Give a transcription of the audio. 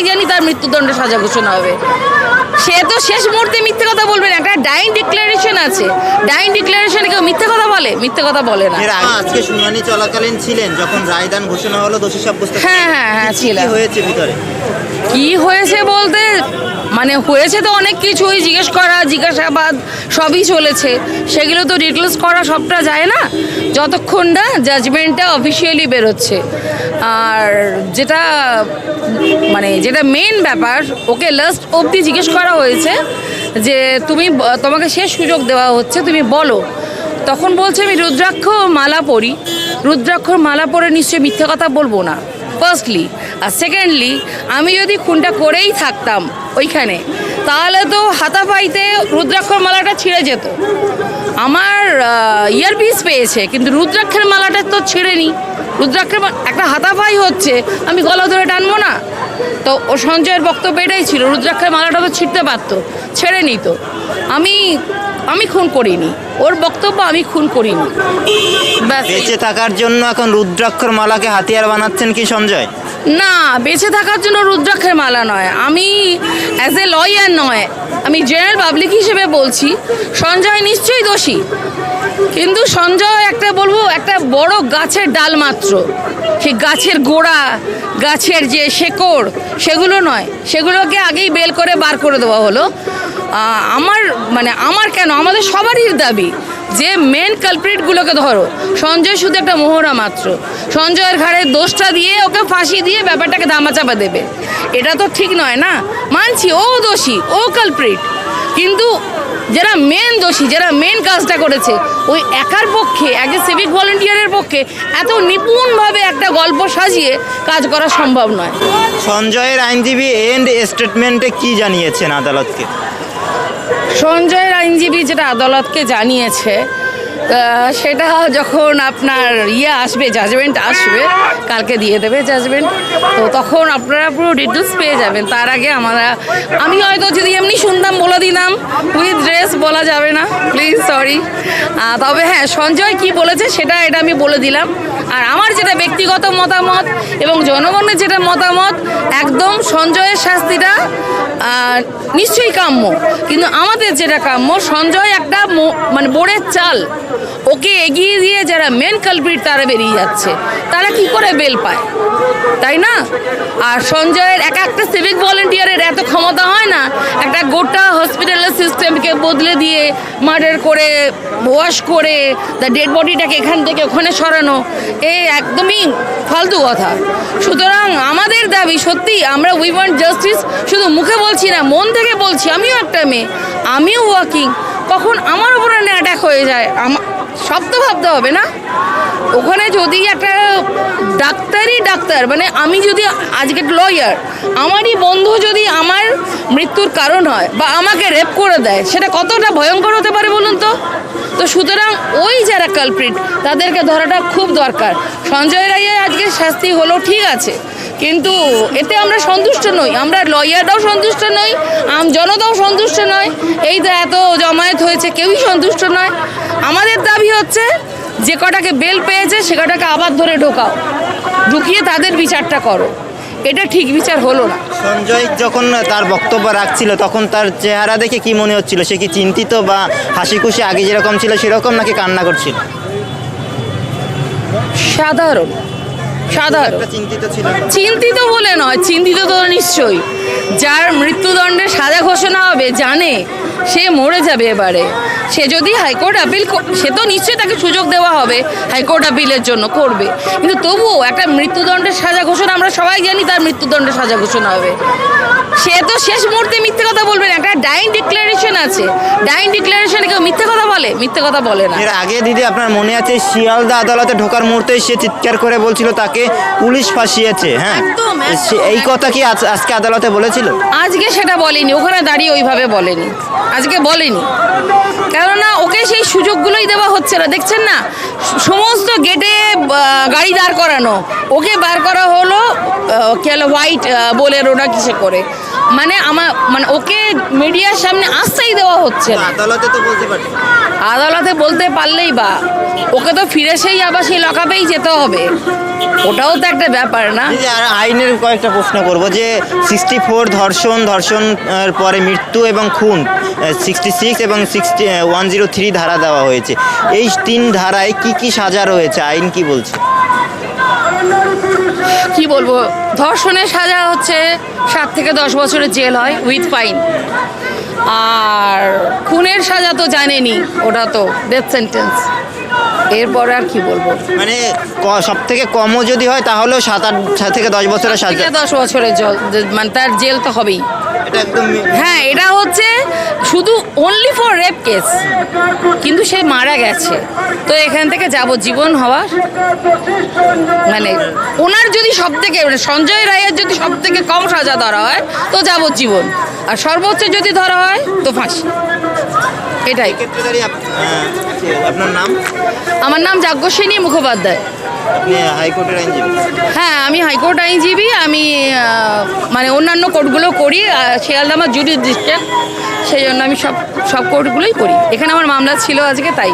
সবাই জানি তার মৃত্যুদণ্ডে সাজা ঘোষণা হবে। সে তো শেষ মুহূর্তে মিথ্যে কথা বলবে না। একটা ডাইং ডিক্লারেশন আছে। ডাইং ডিক্লারেশনে কেউ মিথ্যে কথা বলে? মিথ্যে কথা বলে না। এর আগে আজকে শুনানি চলাকালীন ছিলেন যখন রায়দান ঘোষণা হলো দোষী সাব্যস্ত হ্যাঁ, হ্যাঁ, হ্যাঁ, কি- কি হয়েছে ভিতরে? কি হয়েছে বলতে? মানে হয়েছে তো অনেক কিছুই। জিজ্ঞেস করা জিজ্ঞাসাবাদ সবই চলেছে। সেগুলো তো ডিটেলস করা সবটা যায় না। যতক্ষণ না জাজমেন্টটা অফিসিয়ালি বেরোচ্ছে। আর যেটা মানে যেটা মেন ব্যাপার, ওকে লাস্ট অবধি জিজ্ঞেস করা হয়েছে যে তুমি, তোমাকে শেষ সুযোগ দেওয়া হচ্ছে, তুমি বলো। তখন বলছে, আমি রুদ্রাক্ষ মালা পরি। রুদ্রাক্ষর মালা পরে নিশ্চয়ই মিথ্যে কথা বলব না। ফার্স্টলি আর সেকেন্ডলি আমি যদি খুনটা করেই থাকতাম ওইখানে, তাহলে তো হাতা পাইতে রুদ্রাক্ষর মালাটা ছিঁড়ে যেত। আমার ইয়ারপিস পেয়েছে, কিন্তু রুদ্রাক্ষের মালাটা তো ছিঁড়েনি। রুদ্রাক্ষের একটা হাতাফাই হচ্ছে। আমি গলা ধরে টানবো না। তো ও সঞ্জয়ের বক্তব্য এটাই ছিল রুদ্রাক্ষের মালাটা তো ছিঁড়তে পারতো ছেড়ে নিত। আমি আমি খুন করিনি। ওর বক্তব্য আমি খুন করিনি। বেঁচে থাকার জন্য এখন রুদ্রাক্ষর মালাকে হাতিয়ার বানাচ্ছেন কি সঞ্জয়? না বেঁচে থাকার জন্য রুদ্রাক্ষের মালা নয়। আমি অ্যাজ এ লয়ার নয়। আমি জেনারেল পাবলিক হিসেবে বলছি সঞ্জয় নিশ্চয়ই দোষী। কিন্তু সঞ্জয়, একটা বলব, একটা বড় গাছের ডাল মাত্র। সেই গাছের গোড়া, গাছের যে শেকড়, সেগুলো নয়। সেগুলোকে আগেই বেল করে বার করে দেওয়া হলো। আমার মানে আমার কেন? আমাদের সবারই দাবি যে মেন কালপ্রিটগুলোকে ধরো। সঞ্জয় শুধু একটা মোহরা মাত্র। সঞ্জয়ের ঘাড়ে দোষটা দিয়ে ওকে ফাঁসি দিয়ে ব্যাপারটাকে ধামাচাপা দেবে। এটা তো ঠিক নয় না? মানছি, ও দোষী, ও কালপ্রিট কিন্তু যারা মেন দোষী যারা মেন কাজটা করেছে ওই একার পক্ষে একজন সিভিক ভলেন্টিয়ারের পক্ষে এত নিপুণভাবে একটা গল্প সাজিয়ে কাজ করা সম্ভব নয়। সঞ্জয়ের আইনজীবী এন্ড স্টেটমেন্টে কি জানিয়েছেন আদালতকে? সঞ্জয়ের আইনজীবী যেটা আদালতকে জানিয়েছে সেটা যখন আপনার ইয়ে আসবে জাজমেন্ট আসবে কালকে দিয়ে দেবে জাজমেন্ট তো তখন আপনারা পুরো ডিটেলস পেয়ে যাবেন। তার আগে আমরা আমি হয়তো যদি এমনি শুনতাম বলে দিলাম উইথ ড্রেস বলা যাবে না। প্লিজ সরি তবে হ্যাঁ সঞ্জয় কি বলেছে সেটা এটা আমি বলে দিলাম। আর আমার যেটা ব্যক্তিগত মতামত এবং জনগণের যেটা মতামত, একদম সঞ্জয়ের শাস্তিটা নিশ্চয়ই কাম্য। কিন্তু আমাদের যেটা কাম্য, সঞ্জয় একটা মানে বোর্ডের চাল। ওকে এগিয়ে দিয়ে যারা মেন কালপ্রিট তারা বেরিয়ে যাচ্ছে। তারা কি করে বেল পায়? তাই না? আর সঞ্জয়ের এক একটা সিভিক ভলেন্টিয়ারের এত ক্ষমতা হয় না, একটা গোটা হসপিটালের সিস্টেমকে বদলে দিয়ে মার্ডার করে ওয়াশ করে দ্য ডেড বডিটাকে এখান থেকে ওখানে সরানো। এ একদমই ফালতু কথা। সুতরাং আমাদের দাবি সত্যি, আমরা উই ওয়ান্ট জাস্টিস শুধু মুখে বলছি না, মন থেকে বলছি, আমিও একটা মেয়ে, আমিও ওয়াকিং কখন আমার উপরে অ্যাটাক হয়ে যায়, আমা, সব তো ভাবতে হবে না? ওখানে যদি একটা ডাক্তারই ডাক্তার মানে আমি যদি আজকে লয়ার আমারই বন্ধু যদি আমার মৃত্যুর কারণ হয় বা আমাকে রেপ করে দেয়, সেটা কতটা ভয়ঙ্কর হতে পারে বলুন তো? তো সুতরাং ওই যারা কালপ্রিট তাদেরকে ধরাটা খুব দরকার। সঞ্জয় রায়ের আজকে শাস্তি হলো ঠিক আছে, কিন্তু এতে আমরা সন্তুষ্ট নই। আমরা লয়াররাও সন্তুষ্ট নই, আম জনতাও সন্তুষ্ট নয়। এই যে এত জমায়েত হয়েছে, কেউই সন্তুষ্ট নয়। আমাদের দাবি হচ্ছে, যে কটাকে বেল পেয়েছে, সে কটাকে আবার ধরে ঢোকাও। ঢুকিয়ে তাদের বিচারটা করো। এটা ঠিক বিচার হলো না। সঞ্জয় যখন তার বক্তব্য রাখছিল তখন তার চেহারা দেখে কি মনে হচ্ছিল? সে কি চিন্তিত বা হাসি খুশি আগে যেরকম ছিল সেরকম নাকি কান্না করছিল? সাধারণ। সাধারণ। চিন্তিত ছিল। চিন্তিত বলে নয় চিন্তিত তো নিশ্চয়ই। যার মৃত্যুদণ্ডে সাজা ঘোষণা হবে জানে সে মরে যাবে এবারে। সে যদি হাইকোর্ট আপিল সে তো নিশ্চয়ই তাকে সুযোগ দেওয়া হবে হাইকোর্ট আপিলের জন্য করবে। কিন্তু তবুও একটা মৃত্যুদণ্ডের সাজা ঘোষণা আমরা সবাই জানি তার মৃত্যুদণ্ডের সাজা ঘোষণা হবে। সে তো শেষ মুহূর্তে মিথ্যে কথা বলবে না একটা ডাইন ডিক্লারেশন আছে। ডাইন ডিক্লারেশনে কেউ মিথ্যে কথা বলে? মিথ্যে কথা বলে না। এর আগে দিদি আপনার মনে আছে শিয়ালদা আদালতে ঢোকার মুহূর্তে সে চিৎকার করে বলছিল তাকে পুলিশ ফাঁসিয়েছে হ্যাঁ? এই কথা কি আজ- আজকে আদালতে বলেছিল? আজকে সেটা বলেনি। ওখানে দাঁড়িয়ে ওইভাবে বলেনি আজকে বলেনি। কেননা ওকে সেই সুযোগগুলোই দেওয়া হচ্ছে না দেখছেন না? সমস্ত গেটে গাড়ি দাঁড় করানো ওকে বার করা হলো কেন হোয়াইট বলের ওরা কিসে করে। মানে আমার মানে ওকে মিডিয়ার সামনে আসতেই দেওয়া হচ্ছে না। আদালতে তো বলতে পারছি আদালতে বলতে পারলেই বা ওকে তো ফিরে সেই আবার সেই লকাপেই যেতে হবে। ওটাও তো একটা ব্যাপার না? যে আর আইনের কয়েকটা প্রশ্ন করব যে সিক্সটি ফোর ধর্ষণ ধর্ষণ পরে মৃত্যু এবং খুন সিক্সটি সিক্স এবং সিক্সটি ওয়ান জিরো থ্রি ধারা দেওয়া হয়েছে। এই তিন ধারায় কি কি সাজা রয়েছে? আইন কি বলছে? কি বলব? ধর্ষণের সাজা হচ্ছে সাত থেকে দশ বছরের জেল হয় উইথ ফাইন আর খুনের সাজা তো জানেনি ওটা তো ডেথ সেন্টেন্স এরপর আর কি বলব? মানে সব থেকে কমও যদি হয় তাহলেও সাত আট সাত থেকে দশ বছরের থেকে দশ বছরের জল মানে তার জেল তো হবেই। হ্যাঁ এটা হচ্ছে শুধু অনলি ফর রেপ কেস কিন্তু সে মারা গেছে। তো এখান থেকে যাবজ্জীবন হওয়া মানে ওনার যদি সব থেকে মানে সঞ্জয় রায়ের যদি সব থেকে কম সাজা ধরা হয় তো যাবজ্জীবন। আর সর্বোচ্চ যদি ধরা হয় তো ফাঁসি। এটাই। আপনার নাম? আমার নাম যাজ্ঞসেনী মুখোপাধ্যায়। হাইকোর্টের আইনজীবী? হ্যাঁ আমি হাইকোর্ট আইনজীবী আমি মানে অন্যান্য কোর্টগুলো করি শিয়ালদা আমার জুডিস ডিস্ট্রিক্ট সেই জন্য আমি সব সব কোর্টগুলোই করি। এখানে আমার মামলা ছিল আজকে তাই।